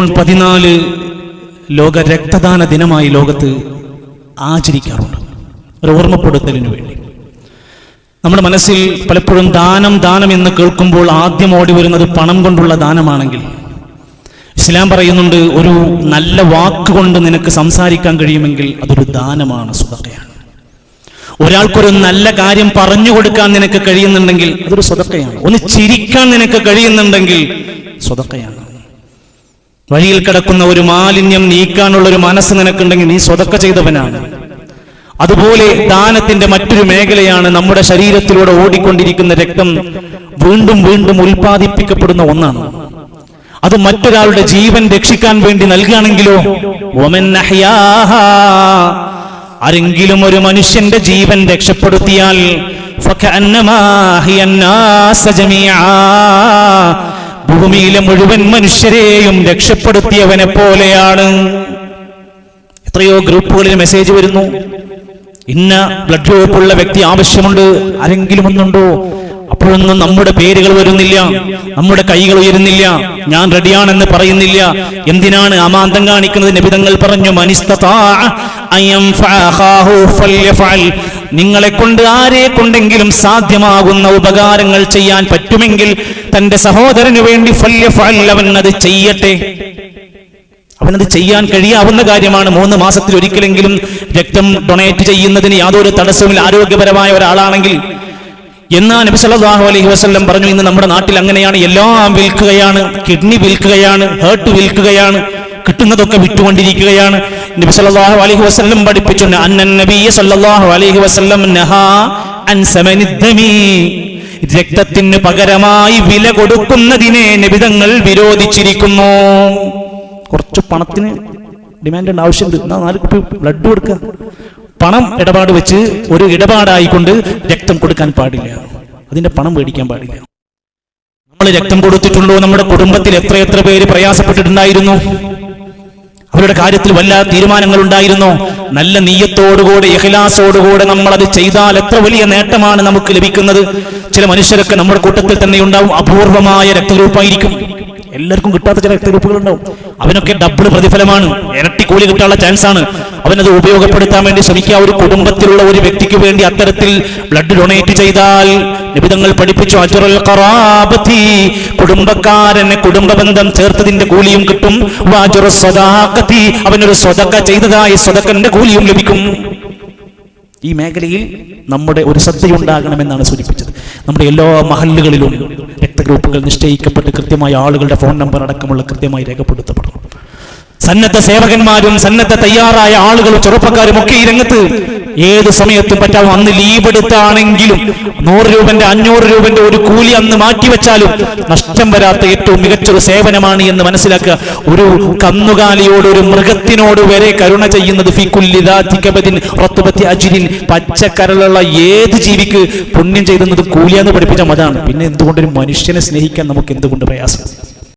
June പതിനാല് ലോക രക്തദാന ദിനമായി ലോകത്ത് ആചരിക്കാറുണ്ട്. ഒരു ഓർമ്മപ്പെടുത്തലിന് വേണ്ടി. നമ്മുടെ മനസ്സിൽ പലപ്പോഴും ദാനം ദാനം എന്ന് കേൾക്കുമ്പോൾ ആദ്യം ഓടി വരുന്നത് പണം കൊണ്ടുള്ള ദാനമാണെങ്കിൽ. ഇസ്ലാം പറയുന്നുണ്ട് ഒരു നല്ല വാക്കുകൊണ്ട് നിനക്ക് സംസാരിക്കാൻ കഴിയുമെങ്കിൽ അതൊരു ദാനമാണ് സ്വതക്കയാണ്. ഒരാൾക്കൊരു നല്ല കാര്യം പറഞ്ഞു കൊടുക്കാൻ നിനക്ക് കഴിയുന്നുണ്ടെങ്കിൽ അതൊരു സ്വതക്കയാണ്. ഒന്ന് ചിരിക്കാൻ നിനക്ക് കഴിയുന്നുണ്ടെങ്കിൽ സ്വതക്കയാണ്. വഴിയിൽ കിടക്കുന്ന ഒരു മാലിന്യം നീക്കാനുള്ള ഒരു മനസ്സ് നിനക്കുണ്ടെങ്കിൽ നീ സ്വതക്ക ചെയ്തവനാണ്. അതുപോലെ ദാനത്തിന്റെ മറ്റൊരു മേഖലയാണ് നമ്മുടെ ശരീരത്തിലൂടെ ഓടിക്കൊണ്ടിരിക്കുന്ന രക്തം വീണ്ടും വീണ്ടും ഉൽപ്പാദിപ്പിക്കപ്പെടുന്ന ഒന്നാണ്. അത് മറ്റൊരാളുടെ ജീവൻ രക്ഷിക്കാൻ വേണ്ടി നൽകുകയാണെങ്കിലോ? ഒമൻ. ആരെങ്കിലും ഒരു മനുഷ്യന്റെ ജീവൻ രക്ഷപ്പെടുത്തിയാൽ ഭൂമിയിലെ മുഴുവൻ മനുഷ്യരെയും രക്ഷപ്പെടുത്തിയവനെ പോലെയാണ്. എത്രയോ ഗ്രൂപ്പുകളിൽ മെസ്സേജ് വരുന്നു. ഇന്ന ബ്ലഡ് ഗ്രൂപ്പുള്ള വ്യക്തി ആവശ്യമുണ്ട് ആരെങ്കിലും ഒന്നുണ്ടോ? അപ്പോഴൊന്നും നമ്മുടെ പേരുകൾ വരുന്നില്ല നമ്മുടെ കൈകൾ ഉയരുന്നില്ല ഞാൻ റെഡിയാണെന്ന് പറയുന്നില്ല. എന്തിനാണ് അമാന്തം കാണിക്കുന്നത്? നിബിതങ്ങൾ പറഞ്ഞു മനിസ്തതാ നിങ്ങളെ കൊണ്ട് ആരെ കൊണ്ടെങ്കിലും സാധ്യമാകുന്ന ഉപകാരങ്ങൾ ചെയ്യാൻ പറ്റുമെങ്കിൽ തന്റെ സഹോദരന് വേണ്ടി അവൻ അത് ചെയ്യട്ടെ. അവനത് ചെയ്യാൻ കഴിയാവുന്ന കാര്യമാണ് മൂന്ന് മാസത്തിൽ ഒരിക്കലെങ്കിലും രക്തം ഡൊണേറ്റ് ചെയ്യുന്നതിന് യാതൊരു തടസ്സവുമില്ല. ആരോഗ്യപരമായ ഒരാളാണെങ്കിൽ എന്നാ നബി സല്ലല്ലാഹു അലൈഹി വസല്ലം പറഞ്ഞു ഇന്ന് നമ്മുടെ നാട്ടിൽ അങ്ങനെയാണ്. എല്ലാം വിൽക്കുകയാണ്. കിഡ്നി വിൽക്കുകയാണ്. ഹേർട്ട് വിൽക്കുകയാണ്. കിട്ടുന്നതൊക്കെ വിട്ടുകൊണ്ടിരിക്കുകയാണ് നബി സല്ലല്ലാഹു അലൈഹി വസല്ലം പഠിപ്പിച്ചു അന്നൻ നബിയ സല്ലല്ലാഹു അലൈഹി വസല്ലം അൻ രക്തത്തിന് പകരമായി വില കൊടുക്കുന്നതിനെ നിബിതങ്ങൾ വിരോധിച്ചിരിക്കുന്നു. കുറച്ച് പണത്തിന് ഡിമാൻഡ് ആവശ്യമുണ്ട്. നാല് കുപ്പി ബ്ലഡ് കൊടുക്കുക. പണം ഇടപാട് വെച്ച് ഒരു ഇടപാടായിക്കൊണ്ട് രക്തം കൊടുക്കാൻ പാടില്ല. അതിന്റെ പണം മേടിക്കാൻ പാടില്ല. നമ്മൾ രക്തം കൊടുത്തിട്ടുണ്ടോ? നമ്മുടെ കുടുംബത്തിൽ എത്ര എത്ര പേര് പ്രയാസപ്പെട്ടിട്ടുണ്ടായിരുന്നു? അവരുടെ കാര്യത്തിൽ വല്ല തീരുമാനങ്ങൾ ഉണ്ടായിരുന്നോ നല്ല നീയത്തോടുകൂടെ എഹിലാസോടുകൂടെ നമ്മൾ അത് ചെയ്താൽ എത്ര വലിയ നേട്ടമാണ് നമുക്ക് ലഭിക്കുന്നത്. ചില മനുഷ്യരൊക്കെ നമ്മുടെ കൂട്ടത്തിൽ തന്നെ ഉണ്ടാവും അപൂർവമായ രക്തഗ്രൂപ്പായിരിക്കും. എല്ലാവർക്കും കിട്ടാത്ത ചില രക്തഗ്രൂപ്പുകൾ ഉണ്ടാവും അവനൊക്കെ ഡബിൾ പ്രതിഫലമാണ്. ഇരട്ടി കൂലി കിട്ടാനുള്ള ചാൻസ് ആണ്. അവനത് ഉപയോഗപ്പെടുത്താൻ വേണ്ടി ശ്രമിക്കുക. ഒരു കുടുംബത്തിലുള്ള ഒരു വ്യക്തിക്ക് വേണ്ടി അത്തരത്തിൽ ബ്ലഡ് ഡൊണേറ്റ് ചെയ്താൽ നിബിതങ്ങൾ പഠിപ്പിച്ചു അജുറൽ ഖറാബത്തി കുടുംബക്കാരനെ കുടുംബബന്ധം ചേർത്തതിന്റെ കൂലിയും കിട്ടും. വാജുറ സ്വദാഖത്തി അവനൊരു സ്വതക്ക ചെയ്തതായ സ്വതക്കന്റെ കൂലിയും ലഭിക്കും. ഈ മേഖലയിൽ നമ്മുടെ ഒരു ശ്രദ്ധയുണ്ടാകണമെന്നാണ് സൂചിപ്പിച്ചത്. നമ്മുടെ എല്ലാ മഹല്ലുകളിലും രക്തഗ്രൂപ്പുകൾ നിശ്ചയിക്കപ്പെട്ട് കൃത്യമായ ആളുകളുടെ ഫോൺ നമ്പർ അടക്കമുള്ള കൃത്യമായി രേഖപ്പെടുത്തപ്പെടണം സന്നദ്ധ സേവകന്മാരും സന്നദ്ധ തയ്യാറായ ആളുകളും ചെറുപ്പക്കാരും ഒക്കെ ഈ രംഗത്ത് ഏത് സമയത്തും പറ്റാവും അന്ന് ലീവ് എടുത്താണെങ്കിലും നൂറ് രൂപന്റെ അഞ്ഞൂറ് രൂപന്റെ ഒരു കൂലി അന്ന് മാറ്റിവെച്ചാലും നഷ്ടം വരാത്ത ഏറ്റവും മികച്ചൊരു സേവനമാണ് എന്ന് മനസ്സിലാക്കുക. ഒരു കന്നുകാലിയോട് ഒരു മൃഗത്തിനോട് വരെ കരുണ ചെയ്യുന്നത് അജിരിൻ. പച്ചക്കരളുള്ള ഏത് ജീവിക്ക് പുണ്യം ചെയ്തുന്നത് കൂലിയാന്ന് പഠിപ്പിച്ച മതാണ് പിന്നെ എന്തുകൊണ്ടൊരു മനുഷ്യനെ സ്നേഹിക്കാൻ നമുക്ക് എന്തുകൊണ്ട് പ്രയാസം?